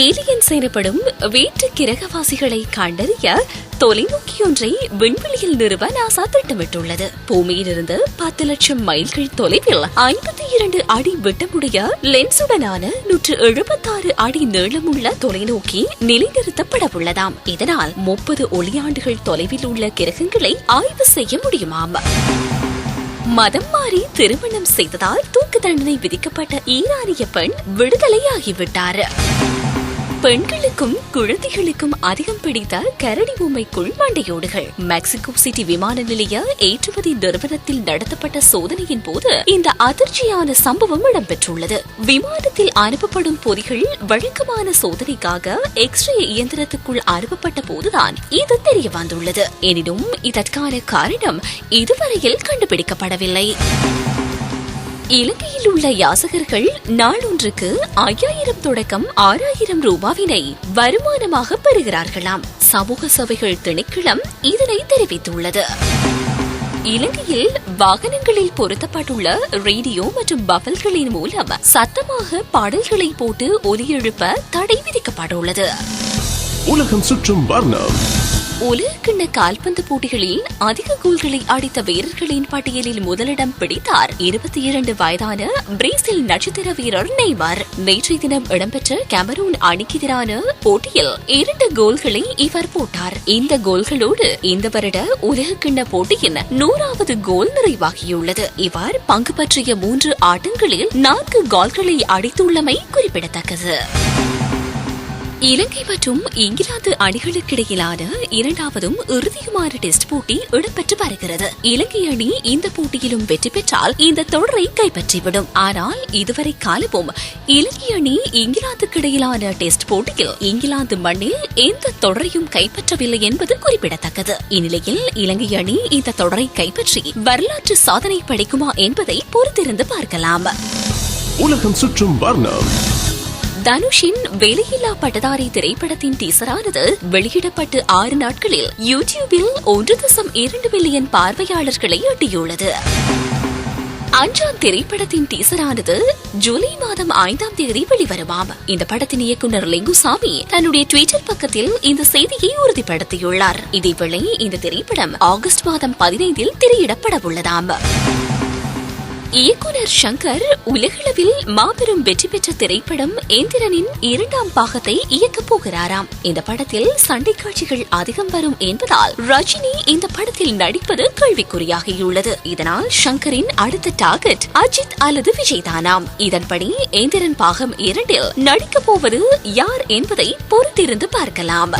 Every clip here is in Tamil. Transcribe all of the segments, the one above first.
ஏலியன்ஸ் எனப்படும் வீட்டு கிரகவாசிகளை கண்டறிய தொலைநோக்கி ஒன்றை விண்வெளியில் நிறுவ நாசா திட்டமிட்டுள்ளது. பூமியிலிருந்து பத்து லட்சம் மைல்கள் தொலைவில் ஐம்பத்தி இரண்டு அடி விட்டமுடைய லென்சுடனான நூற்று எழுபத்தாறு அடி நீளமுள்ள தொலைநோக்கி நிலைநிறுத்தப்பட உள்ளதாம் இதனால் முப்பது ஒளியாண்டுகள் தொலைவில் உள்ள கிரகங்களை ஆய்வு செய்ய முடியுமாம். மதம் மாறி திருமணம் செய்ததால் தூக்கு தண்டனை விதிக்கப்பட்ட ஈரானிய பெண் விடுதலையாகிவிட்டார். பெண்களுக்கும் குழந்தைகளுக்கும் அதிகம் பிடித்த கரடி பொம்மைக்குள் மண்டையோடுகள் மெக்சிகோ சிட்டி விமான நிலைய ஏற்றுமதி நிறுவனத்தில் நடத்தப்பட்ட சோதனையின் போது இந்த அதிர்ச்சியான சம்பவம் இடம்பெற்றுள்ளது. விமானத்தில் அனுப்பப்படும் பொதிகள் வழக்கமான சோதனைக்காக எக்ஸ்ரே இயந்திரத்துக்குள் அனுப்பப்பட்ட போதுதான் இது தெரிய வந்துள்ளது. எனினும் இதற்கான காரணம் இதுவரையில் கண்டுபிடிக்கப்படவில்லை. இலங்கையில் உள்ள யாசகர்கள் நாளொன்றுக்கு ஐயாயிரம் தொடக்கம் ஆறாயிரம் ரூபாவினை வருமானமாக பெறுகிறார்களாம். சமூக சபைகள் திணைக்களம் இதனை தெரிவித்துள்ளது. இலங்கையில் வாகனங்களில் பொருத்தப்பட்டுள்ள ரேடியோ மற்றும் பஃபல்களின் மூலம் சத்தமாக பாடல்களை போட்டு ஒலியெழுப்ப தடை விதிக்கப்பட்டுள்ளது. உலகம் சுற்றும் வர்ணம். உலகக்கிண்ண கால்பந்து போட்டிகளில் அதிக கோல்களை அடித்த வீரர்களின் பட்டியலில் முதலிடம் பிடித்தார் இருபத்தி இரண்டு வயதான பிரேசில் நட்சத்திர வீரர் நெய்மர். நேற்றைய தினம் இடம்பெற்ற கேமரூன் அணிக்கு எதிரான போட்டியில் இரண்டு கோல்களை இவர் போட்டார். இந்த கோல்களோடு இந்த வருட உலகக்கிண்ண போட்டியின் நூறாவது கோல் நிறைவாகியுள்ளது. இவர் பங்கு பற்றிய மூன்று ஆட்டங்களில் நான்கு கோல்களை அடித்துள்ளமை குறிப்பிடத்தக்கது. இலங்கை மற்றும் இங்கிலாந்து அணிகளுக்கிடையிலான இரண்டாவதும் இறுதியுமான டெஸ்ட் போட்டி இடம்பெற்று வருகிறது. இலங்கை அணி இந்த போட்டியிலும் வெற்றி பெற்றால் இந்த தொடரை கைப்பற்றிவிடும். ஆனால் இதுவரை காலமும் இலங்கை அணி இங்கிலாந்துக்கிடையிலான டெஸ்ட் போட்டியில் இங்கிலாந்து மண்ணில் எந்த தொடரையும் கைப்பற்றவில்லை என்பது குறிப்பிடத்தக்கது. இந்நிலையில் இலங்கை அணி இந்த தொடரை கைப்பற்றி வரலாற்று சாதனை படைக்குமா என்பதை பொறுத்திருந்து பார்க்கலாம். உலகம் சுற்றும் வர்ணம். தனுஷின் வெளியில்லா பட்டதாரி திரைப்படத்தின் டீசரானது வெளியிடப்பட்டு ஆறு நாட்களில் யூடியூபில் ஒன்று தசம் இரண்டு மில்லியன் பார்வையாளர்களை எட்டியுள்ளது. அஞ்சாம் திரைப்படத்தின் டீசரானது ஜூலை மாதம் ஐந்தாம் தேதி வெளிவருமாம். இந்த படத்தின் இயக்குனர் லிங்குசாமி தன்னுடைய ட்விட்டர் பக்கத்தில் இந்த செய்தியை உறுதிப்படுத்தியுள்ளார். இதேவேளை இந்த திரைப்படம் ஆகஸ்ட் மாதம் பதினைந்தில் திரையிடப்பட உள்ளதாம் இயக்குனர் சங்கர் உலகளவில் மாபெரும் வெற்றி பெற்ற திரைப்படம் எந்திரனின் இரண்டாம் பாகத்தை இயக்கப் போகிறாராம். இந்த படத்தில் சண்டை காட்சிகள் அதிகம் வரும் என்பதால் ரஜினி இந்த படத்தில் நடிப்பது கேள்விக்குறியாகியுள்ளது இதனால் சங்கரின் அடுத்த டார்கெட் அஜித் அல்லது விஜய் தானாம் இதன்படி எந்திரன் பாகம் இரண்டில் நடிக்கப் போவது யார் என்பதை பொறுத்திருந்து பார்க்கலாம்.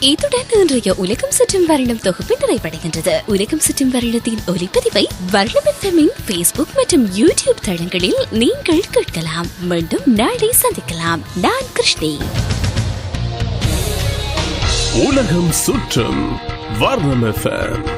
இத்துடன் இன்றைய உலகம் சுற்றும் வருடம் தொகுப்பு நிறைவடைகின்றது. உலகம் சுற்றும் வருடத்தின் ஒலிப்பதிவை வருடம் பேஸ்புக் மற்றும் யூடியூப் தளங்களில் நீங்கள் கேட்கலாம். மீண்டும் நாளை சந்திக்கலாம். நான் கிருஷ்ணி. உலகம் சுற்றும் வர்ணம் எஃப்எம்